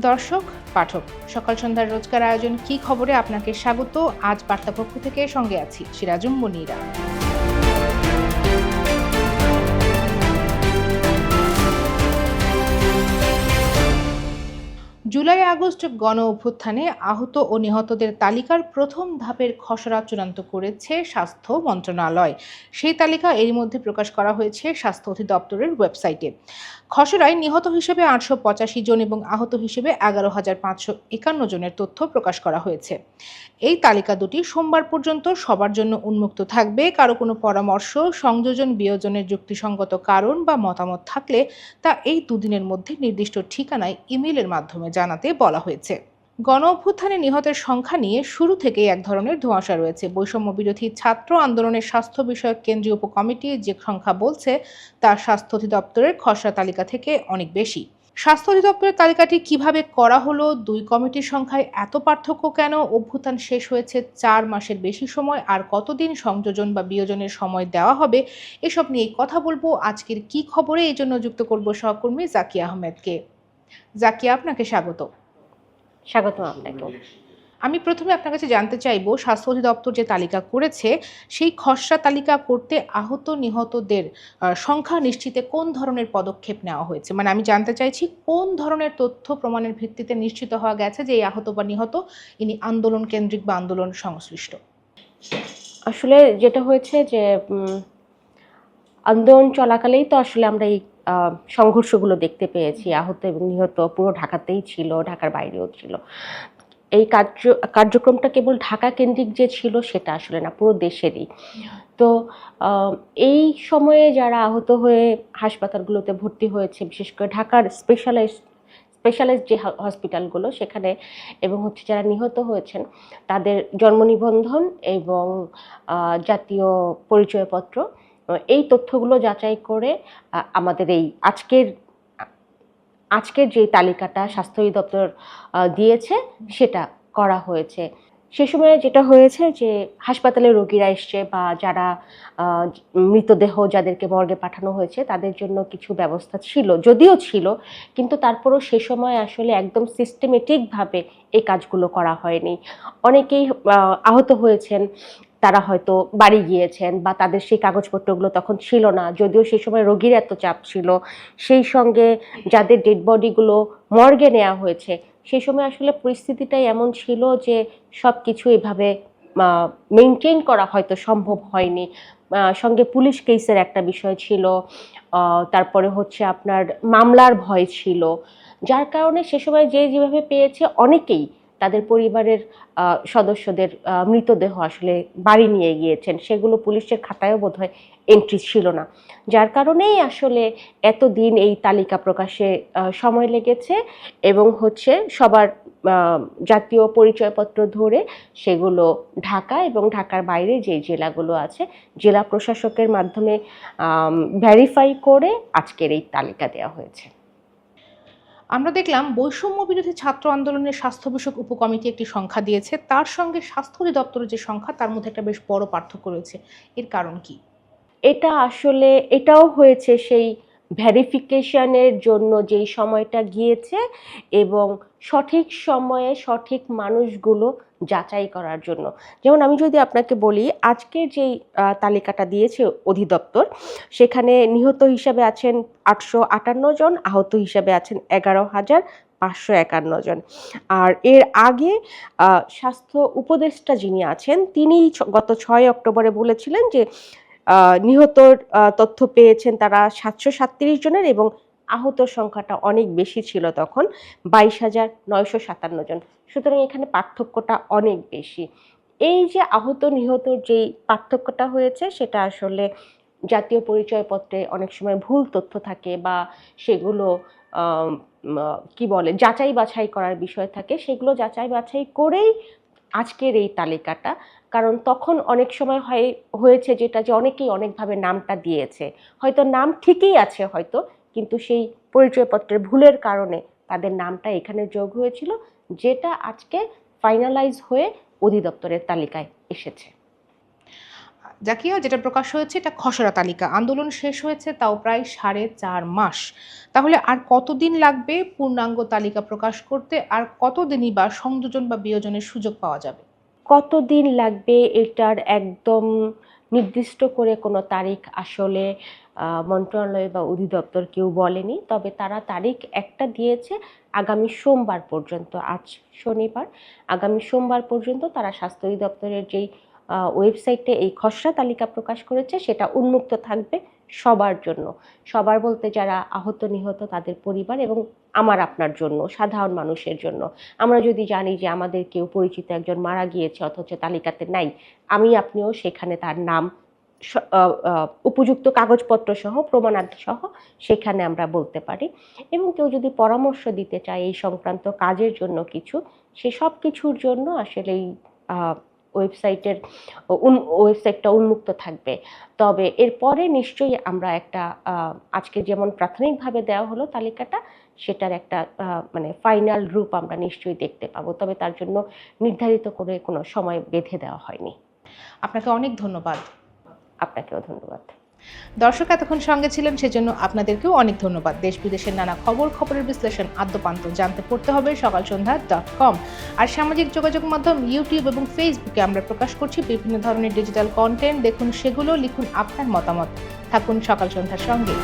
দর্শক, পাঠক, সকাল সন্ধ্যার রোজকার আয়োজন কি খবরে আপনাকে স্বাগত? আজ বার্তাপক্ষ থেকে সঙ্গে আছি সিরাজুম মনিরা। জুলাই আগস্ট গণ অভ্যুত্থানে আহত ও নিহতদের তালিকার প্রথম ধাপের খসড়া চূড়ান্ত করেছে স্বাস্থ্য মন্ত্রণালয়। সেই তালিকা এরই মধ্যে প্রকাশ করা হয়েছে স্বাস্থ্য অধিদপ্তরের ওয়েবসাইটে। খসড়ায় নিহত হিসেবে আটশো পঁচাশি জন এবং আহত হিসেবে এগারো হাজার পাঁচশো একান্ন জনের তথ্য প্রকাশ করা হয়েছে। এই তালিকা দুটি সোমবার পর্যন্ত সবার জন্য উন্মুক্ত থাকবে। কারও কোনো পরামর্শ, সংযোজন, বিয়োজনের যুক্তিসঙ্গত কারণ বা মতামত থাকলে তা এই দুদিনের মধ্যে নির্দিষ্ট ঠিকানায় ইমেলের মাধ্যমে জানাতে বলা হয়েছে। গণ অভ্যুত্থানে নিহতের সংখ্যা নিয়ে শুরু থেকেই এক ধরনের ধোঁয়াশা রয়েছে। বৈষম্য বিরোধী ছাত্র আন্দোলনের স্বাস্থ্য বিষয়ক কেন্দ্রীয় উপকমিটি যে সংখ্যা বলছে তা স্বাস্থ্য অধিদপ্তরের খসড়া তালিকা থেকে অনেক বেশি। স্বাস্থ্য অধিদপ্তরের তালিকাটি কীভাবে করা হলো, দুই কমিটির সংখ্যায় এত পার্থক্য কেন, অভ্যুত্থান শেষ হয়েছে চার মাসের বেশি সময়, আর কতদিন সংযোজন বা বিয়োজনের সময় দেওয়া হবে, এসব নিয়ে কথা বলব। আজকের কি খবরে, এই জন্য যুক্ত করব সহকর্মী জাকি আহমেদকে। জাকিয়া আপনাকে স্বাগত। স্বাগত আপনাকে। আমি প্রথমে আপনার কাছে জানতে চাইব স্বাস্থ্য অধিদপ্তর যে তালিকা করেছে সেই খসড়া তালিকা করতে আহত নিহতদের সংখ্যা নিশ্চিতে কোন ধরনের পদক্ষেপ নেওয়া হয়েছে? মানে আমি জানতে চাইছি কোন ধরনের তথ্য প্রমাণের ভিত্তিতে নিশ্চিত হওয়া গেছে যে এই আহত বা নিহত ইনি আন্দোলন কেন্দ্রিক বা আন্দোলন সংশ্লিষ্ট? আসলে যেটা হয়েছে যে আন্দোলন চলাকালেই তো আসলে আমরা এই সংঘর্ষগুলো দেখতে পেয়েছি। আহত এবং নিহত পুরো ঢাকাতেই ছিল, ঢাকার বাইরেও ছিল। এই কার্য, কার্যক্রমটা কেবল ঢাকা কেন্দ্রিক যে ছিল সেটা আসলে না, পুরো দেশেরই। তো এই সময়ে যারা আহত হয়ে হাসপাতালগুলোতে ভর্তি হয়েছে, বিশেষ করে ঢাকার স্পেশালাইজড স্পেশালাইজড যে হসপিটালগুলো সেখানে এবং হচ্ছে যারা নিহত হয়েছেন, তাদের জন্ম নিবন্ধন এবং জাতীয় পরিচয়পত্র এই তথ্যগুলো যাচাই করে আমাদের এই আজকের আজকের যে তালিকাটা স্বাস্থ্য অধিদপ্তর দিয়েছে সেটা করা হয়েছে। সে সময়ে যেটা হয়েছে যে হাসপাতালে রোগীরা এসছে বা যারা মৃতদেহ যাদেরকে মর্গে পাঠানো হয়েছে তাদের জন্য কিছু ব্যবস্থা ছিল, যদিও ছিল, কিন্তু তারপরও সে সময় আসলে একদম সিস্টেমেটিকভাবে এই কাজগুলো করা হয়নি। অনেকেই আহত হয়েছেন। তারা হয়তো বাড়ি গিয়েছেন বা তাদের সেই কাগজপত্রগুলো তখন ছিল না। যদিও সেই সময় রোগীর এত চাপ ছিল। সেই সঙ্গে যাদের ডেড বডিগুলো মর্গে নেওয়া হয়েছে, সেই সময় আসলে পরিস্থিতিটাই এমন ছিল যে সব কিছু এভাবে মেনটেন করা হয়তো সম্ভব হয়নি। সঙ্গে পুলিশ কেসের একটা বিষয় ছিল। তারপরে হচ্ছে আপনার মামলার ভয় ছিল। যার কারণে সে সময় যে যেভাবে পেয়েছে অনেকেই তাদের পরিবারের সদস্যদের মৃতদেহ আসলে বাড়ি নিয়ে গিয়েছেন। সেগুলো পুলিশের খাতায়ও বোধহয় এন্ট্রি ছিল না। যার কারণেই আসলে এতদিন এই তালিকা প্রকাশে সময় লেগেছে এবং হচ্ছে সবার জাতীয় পরিচয়পত্র ধরে সেগুলো ঢাকা এবং ঢাকার বাইরে যে জেলাগুলো আছে, জেলা প্রশাসকের মাধ্যমে ভ্যারিফাই করে আজকের এই তালিকা দেওয়া হয়েছে। আমরা দেখলাম বৈষম্য বিরোধী ছাত্র আন্দোলনের স্বাস্থ্য বিষয়ক উপকমিটি একটি সংখ্যা দিয়েছে। তার সঙ্গে স্বাস্থ্য অধিদপ্তরের যে সংখ্যা, তার মধ্যে একটা বেশ বড় পার্থক্য রয়েছে। এর কারণ কি? এটা আসলে, এটাও হয়েছে সেই ভেরিফিকেশনের জন্য যেই সময়টা গিয়েছে এবং সঠিক সময়ে সঠিক মানুষগুলো যাচাই করার জন্য। যেমন আমি যদি আপনাকে বলি আজকে যেই তালিকাটা দিয়েছে অধিদপ্তর, সেখানে নিহত হিসাবে আছেন আটশো আটান্ন জন, আহত হিসাবে আছেন এগারো হাজার পাঁচশো একান্ন জন। আর এর আগে স্বাস্থ্য উপদেষ্টা যিনি আছেন তিনি গত ছয় অক্টোবরে বলেছিলেন যে আহ, নিহতর তথ্য পেয়েছেন তারা সাতশো সাতত্রিশ জনের এবং আহত সংখ্যাটা অনেক বেশি ছিল তখন বাইশ হাজার নয়শো সাতান্ন জন। সুতরাং এখানে পার্থক্যটা অনেক বেশি। এই যে আহত নিহত যেই পার্থক্যটা হয়েছে সেটা আসলে জাতীয় পরিচয়পত্রে অনেক সময় ভুল তথ্য থাকে বা সেগুলো কি বলে যাচাই বাছাই করার বিষয় থাকে সেগুলো যাচাই বাছাই করেই আজকের এই তালিকাটা। কারণ তখন অনেক সময় হয়, হয়েছে যেটা যে অনেকেই অনেকভাবে নামটা দিয়েছে। হয়তো নাম ঠিকই আছে হয়তো, কিন্তু সেই পরিচয়পত্রের ভুলের কারণে তাদের নামটা এখানে যোগ হয়েছিল, যেটা আজকে ফাইনালাইজ হয়ে অধিদপ্তরের তালিকায় এসেছে। জাকিয়া, যেটা প্রকাশ হয়েছে, এটা খসড়া তালিকা। আন্দোলন শেষ হয়েছে তাও প্রায় সাড়ে চার মাস। তাহলে আর কতদিন লাগবে পূর্ণাঙ্গ তালিকা প্রকাশ করতে? আর কতদিনই বা সংযোজন বা বিয়োজনের সুযোগ পাওয়া যাবে? কতদিন লাগবে এটার একদম নির্দিষ্ট করে কোনো তারিখ আসলে মন্ত্রণালয় বা অধিদপ্তর কেউ বলেনি। তবে তারা তারিখ একটা দিয়েছে আগামী সোমবার পর্যন্ত, আজ শনিবার। আগামী সোমবার পর্যন্ত তারা স্বাস্থ্য অধিদপ্তরের যেই ওয়েবসাইটে এই খসড়া তালিকা প্রকাশ করেছে, সেটা উন্মুক্ত থাকবে সবার জন্য। সবার বলতে যারা আহত নিহত তাদের পরিবার এবং আমার আপনার জন্য, সাধারণ মানুষের জন্য। আমরা যদি জানি যে আমাদের কেউ পরিচিত একজন মারা গিয়েছে অথচ তালিকাতে নাই, আমি আপনিও সেখানে তার নাম উপযুক্ত কাগজপত্র সহ প্রমাণাদি সহ সেখানে আমরা বলতে পারি। এবং কেউ যদি পরামর্শ দিতে চায় এই সংক্রান্ত কাজের জন্য কিছু, সে সব কিছুর জন্য আসলে এই ওয়েবসাইটের ওয়েবসাইটটা উন্মুক্ত থাকবে। তবে এরপরে নিশ্চয়ই আমরা একটা আজকে যেমন প্রাথমিকভাবে দেওয়া হলো তালিকাটা সেটার একটা মানে ফাইনাল রূপ আমরা নিশ্চয়ই দেখতে পাবো। তবে তার জন্য নির্ধারিত করে কোনো সময় বেঁধে দেওয়া হয়নি। আপনাকে অনেক ধন্যবাদ। আপনাকেও ধন্যবাদ। দর্শক, এতক্ষণ সঙ্গে ছিলেন, সেজন্য আপনাদেরকেও অনেক ধন্যবাদ। দেশ বিদেশের নানা খবর, খবরের বিশ্লেষণ, আদ্যপান্ত জানতে পড়তে হবে সকাল সন্ধ্যা ডট কম আর সামাজিক যোগাযোগ মাধ্যম ইউটিউব এবং ফেসবুকে আমরা প্রকাশ করছি বিভিন্ন ধরনের ডিজিটাল কন্টেন্ট দেখুন সেগুলো, লিখুন আপনার মতামত। থাকুন সকাল সন্ধ্যার সঙ্গে।